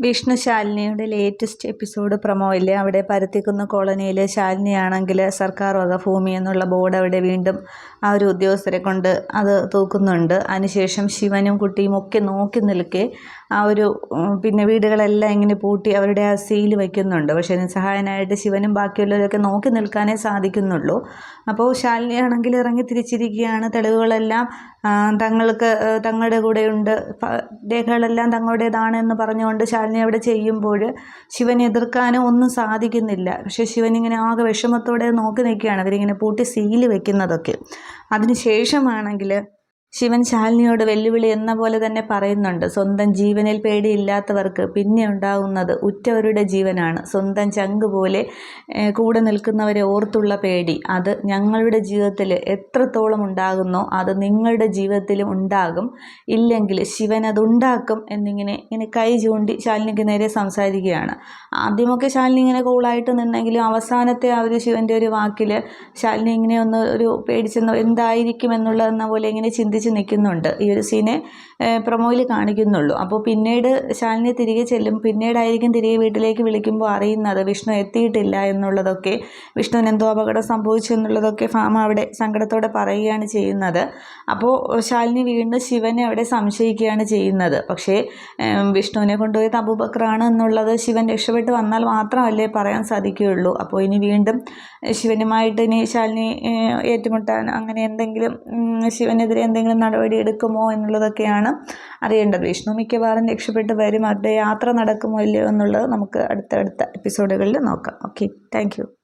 വിഷ്ണു ശാലിനിയുടെ latest episode promo ഇല്ലേ അവിടെ പരത്തിക്കുന്ന കോളനിയിൽ ശാലിനിയാണെങ്കിൽ സർക്കാർ വക ഭൂമി എന്നുള്ള ബോർഡ് അവിടെ വീണ്ടും ആ ഒരു ഉദ്യോഗസ്ഥരെ കൊണ്ട് അത് തൂക്കുന്നുണ്ട്. അതിനുശേഷം ശിവനും കുട്ടിയും ഒക്കെ നോക്കി നിൽക്കെ ആ ഒരു പിന്നെ വീടുകളെല്ലാം ഇങ്ങനെ പൂട്ടി അവരുടെ ആ സീൽ വയ്ക്കുന്നുണ്ട് പക്ഷേ നിസ്സഹായനായിട്ട് ശിവനും ബാക്കിയുള്ളവരൊക്കെ നോക്കി നിൽക്കാനേ സാധിക്കുന്നുള്ളൂ. അപ്പോൾ ശാലിനി ആണെങ്കിൽ ഇറങ്ങി തിരിച്ചിരിക്കുകയാണ്. തെളിവുകളെല്ലാം തങ്ങൾക്ക് തങ്ങളുടെ കൂടെയുണ്ട്. രേഖകളെല്ലാം തങ്ങളുടേതാണ് എന്ന് പറഞ്ഞുകൊണ്ട് ശാലിനി അവിടെ ചെയ്യുമ്പോൾ ശിവനെ എതിർക്കാനോ ഒന്നും സാധിക്കുന്നില്ല. പക്ഷേ ശിവൻ ഇങ്ങനെ ആകെ വിഷമത്തോടെ നോക്കി നിൽക്കുകയാണ്. അവരിങ്ങനെ പൂട്ടി സീൽ വെക്കുന്നതൊക്കെ. അതിന് ശേഷമാണെങ്കിൽ ശിവൻ ശാലിനിയോട് വെല്ലുവിളി എന്ന പോലെ തന്നെ പറയുന്നുണ്ട്. സ്വന്തം ജീവനിൽ പേടിയില്ലാത്തവർക്ക് പിന്നെ ഉണ്ടാകുന്നത് ഉറ്റവരുടെ ജീവനാണ്. സ്വന്തം ചങ്ക് പോലെ കൂടെ നിൽക്കുന്നവരെ ഓർത്തുള്ള പേടി. അത് ഞങ്ങളുടെ ജീവിതത്തിൽ എത്രത്തോളം ഉണ്ടാകുന്നോ അത് നിങ്ങളുടെ ജീവിതത്തിലും ഉണ്ടാകും. ഇല്ലെങ്കിൽ ശിവൻ അതുണ്ടാക്കും എന്നിങ്ങനെ ഇങ്ങനെ കൈ ചൂണ്ടി ശാലിനിക്ക് നേരെ സംസാരിക്കുകയാണ്. ആദ്യമൊക്കെ ശാലിനി ഇങ്ങനെ കൂളായിട്ട് നിന്നെങ്കിലും അവസാനത്തെ ആ ഒരു ശിവന്റെ ഒരു വാക്കിൽ ശാലിനി ഇങ്ങനെ ഒന്ന് ഒരു പേടിച്ചെന്ന് എന്തായിരിക്കും എന്നുള്ളതെന്ന പോലെ ഇങ്ങനെ ചിന്തി ചിന്തിച്ച് നിൽക്കുന്നുണ്ട്. ഈ ഒരു സീനെ പ്രൊമോയിൽ കാണിക്കുന്നുള്ളൂ. അപ്പോൾ പിന്നീട് ശാലിനി തിരികെ ചെല്ലും പിന്നീടായിരിക്കും തിരികെ വീട്ടിലേക്ക് വിളിക്കുമ്പോൾ അറിയുന്നത് വിഷ്ണു എത്തിയിട്ടില്ല എന്നുള്ളതൊക്കെ വിഷ്ണുവിന് എന്തോ അപകടം സംഭവിച്ചു എന്നുള്ളതൊക്കെ ഫാമ അവിടെ സങ്കടത്തോടെ പറയുകയാണ് ചെയ്യുന്നത്. അപ്പോൾ ശാലിനി വീണ്ടും ശിവനെ അവിടെ സംശയിക്കുകയാണ് ചെയ്യുന്നത്. പക്ഷേ വിഷ്ണുവിനെ കൊണ്ടുപോയത് അബൂബക്കറാണ് എന്നുള്ളത് ശിവൻ രക്ഷപ്പെട്ട് വന്നാൽ മാത്രമല്ലേ പറയാൻ സാധിക്കുകയുള്ളൂ. അപ്പോൾ ഇനി വീണ്ടും ശിവനുമായിട്ട് ഇനി ശാലിനി ഏറ്റുമുട്ടാൻ അങ്ങനെ എന്തെങ്കിലും ശിവനെതിരെ എന്തെങ്കിലും എന്തെങ്കിലും നടപടി എടുക്കുമോ എന്നുള്ളതൊക്കെയാണ് അറിയേണ്ടത്. വിഷ്ണു മിക്കവാറും രക്ഷപ്പെട്ട് വരും. അവരുടെ യാത്ര നടക്കുമോ ഇല്ലയോ എന്നുള്ളത് നമുക്ക് അടുത്തടുത്ത എപ്പിസോഡുകളിൽ നോക്കാം. Okay thank